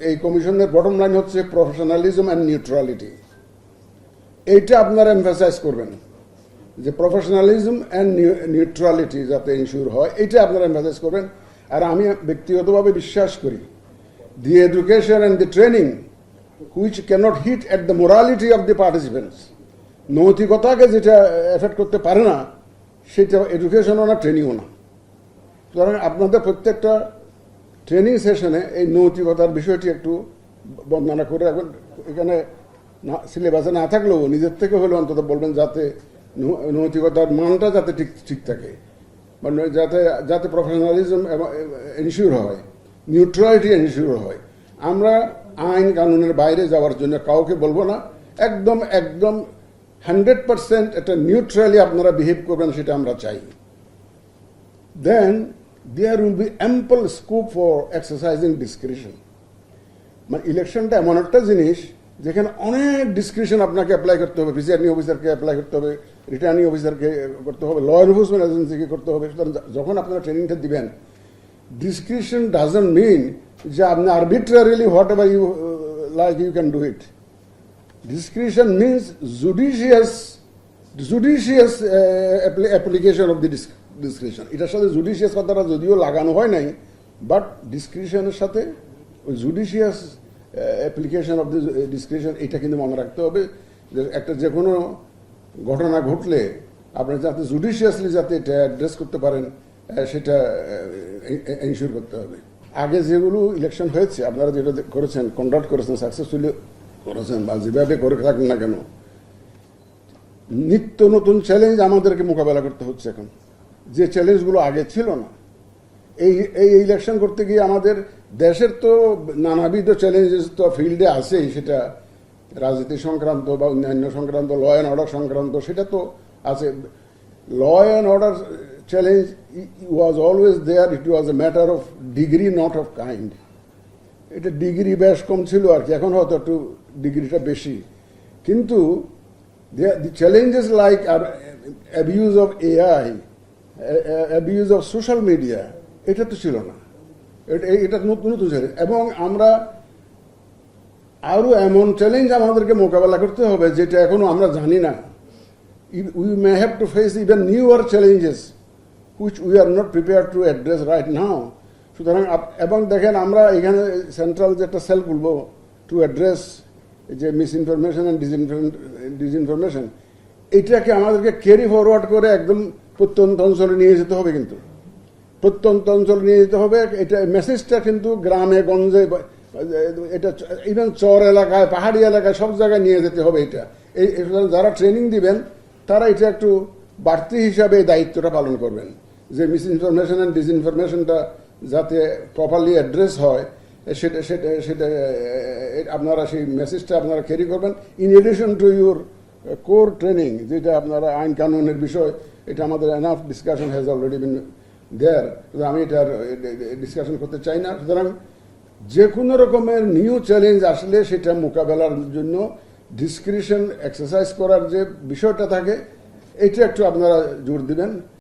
এই কমিশনের bottom line হচ্ছে প্রফেশনালিজম অ্যান্ড নিউট্রালিটি এইটা আপনারা এমফাসাইজ করবেন যে প্রফেশনালিজম অ্যান্ড নিউট্রালিটি যাতে ইনশিওর হয়, এইটা আপনারা এমফাসাইজ করবেন। আর আমি ব্যক্তিগতভাবে বিশ্বাস করি the education and the training which cannot hit at the morality of the participants নৈতিকতাকে যেটা এফেক্ট করতে পারে না, সেটা এডুকেশনও না ট্রেনিংও না। সুতরাং আপনাদের প্রত্যেকটা ট্রেনিং সেশনে এই নৈতিকতার বিষয়টি একটু বর্ণনা করে রাখবেন। এখানে না সিলেবাসে না থাকলেও নিজের থেকে হলেও অন্তত বলবেন যাতে নৈতিকতার মানটা যাতে ঠিক ঠিক থাকে। মানে যাতে যাতে প্রফেশনালিজম এনশিওর হয় নিউট্রালিটি এনশিওর হয়। আমরা আইন কানুনের বাইরে যাওয়ার জন্য কাউকে বলব না। একদম একদম হান্ড্রেড পার্সেন্ট একটা নিউট্রালি আপনারা বিহেভ করবেন সেটা আমরা চাই। Then there will be ample scope for exercising discretion. মানে ইলেকশনটা এমন একটা জিনিস যেখানে অনেক ডিসক্রিপশন আপনাকে অ্যাপ্লাই করতে হবে প্রিসাইডিং অফিসারকে অ্যাপ্লাই করতে হবে রিটার্নিং অফিসারকে করতে হবে ল এনফোর্সমেন্ট এজেন্সিকে করতে হবে। সুতরাং যখন আপনারা ট্রেনিংটা দিবেন ডিসক্রিপশন ডাজন্ট মিন যে আপনি arbitrarily whatever you like you can do it discretion means judicious judicious uh, appli- application of discretion. এটার সাথে জুডিশিয়াস কথাটা যদিও লাগানো হয় নাই বাট ডিসক্রিশনের সাথে ওই judicious application of the discretion এটা কিন্তু মনে রাখতে হবে যে একটা যে কোনো ঘটনা ঘটলে আপনি যাতে জুডিশিয়াসলি যাতে এটা অ্যাড্রেস করতে পারেন সেটা এনশিওর করতে হবে। আগে যেগুলো ইলেকশন হয়েছে, আপনারা যেটা করেছেন কন্ডাক্ট করেছেন সাকসেসফুলি করেছেন, বা যেভাবে করে থাকেন না কেন, নিত্য নতুন চ্যালেঞ্জ আমাদেরকে মোকাবেলা করতে হচ্ছে এখন। যে চ্যালেঞ্জগুলো আগে ছিল না। এই এই ইলেকশন করতে গিয়ে আমাদের দেশের তো নানাবিধ চ্যালেঞ্জেস তো ফিল্ডে আছেই। সেটা রাজনীতি সংক্রান্ত বা অন্যান্য সংক্রান্ত ল অ্যান্ড অর্ডার সংক্রান্ত, সেটা তো আছে। Law and order challenge was always there it was a matter of degree not of kind এটা ডিগ্রি বেশ কম ছিল আর কি। এখন হয়তো একটু ডিগ্রিটা বেশি। কিন্তু the challenges like R abuse of AI abuse of social media এটা তো ছিল না। এটা নতুন নতুন চ্যালেঞ্জ এবং আমরা আরও এমন চ্যালেঞ্জ আমাদেরকে মোকাবেলা করতে হবে, যেটা এখনও আমরা জানি না। We may have to face even new newer challenges which we are not prepare to address right now সুতরাং এবং দেখেন আমরা এখানে সেন্ট্রাল যে একটা সেল খুলবো টু অ্যাড্রেস যে মিস ইনফরমেশন অ্যান্ড ডিসইনফরমেশন এটাকে আমাদেরকে ক্যারি ফরওয়ার্ড করে একদম প্রত্যন্ত অঞ্চলে নিয়ে যেতে হবে কিন্তু। প্রত্যন্ত অঞ্চলে নিয়ে যেতে হবে, এটা মেসেজটা কিন্তু গ্রামে, গঞ্জে এটা ইভেন চর এলাকায়, পাহাড়ি এলাকায় সব জায়গায় নিয়ে যেতে হবে এটা। এই যারা ট্রেনিং দিবেন, তারা এটা একটু বাড়তি হিসাবে দায়িত্বটা পালন করবেন। যে মিস ইনফরমেশন অ্যান্ড ডিসইনফরমেশনটা যাতে প্রপারলি অ্যাড্রেস হয়, সেটা সেটা সেটা আপনারা সেই মেসেজটা আপনারা ক্যারি করবেন। In addition to your core training যেটা আপনারা আইন কানুনের বিষয়, এটা আমাদের enough discussion has already been there আমি এটার ডিসকাশন করতে চাই না। সুতরাং যে কোনো রকমের নিউ চ্যালেঞ্জ আসলে সেটা মোকাবেলার জন্য ডিসক্রিপশন এক্সারসাইজ করার যে বিষয়টা থাকে, এটা একটু আপনারা জোর দিবেন।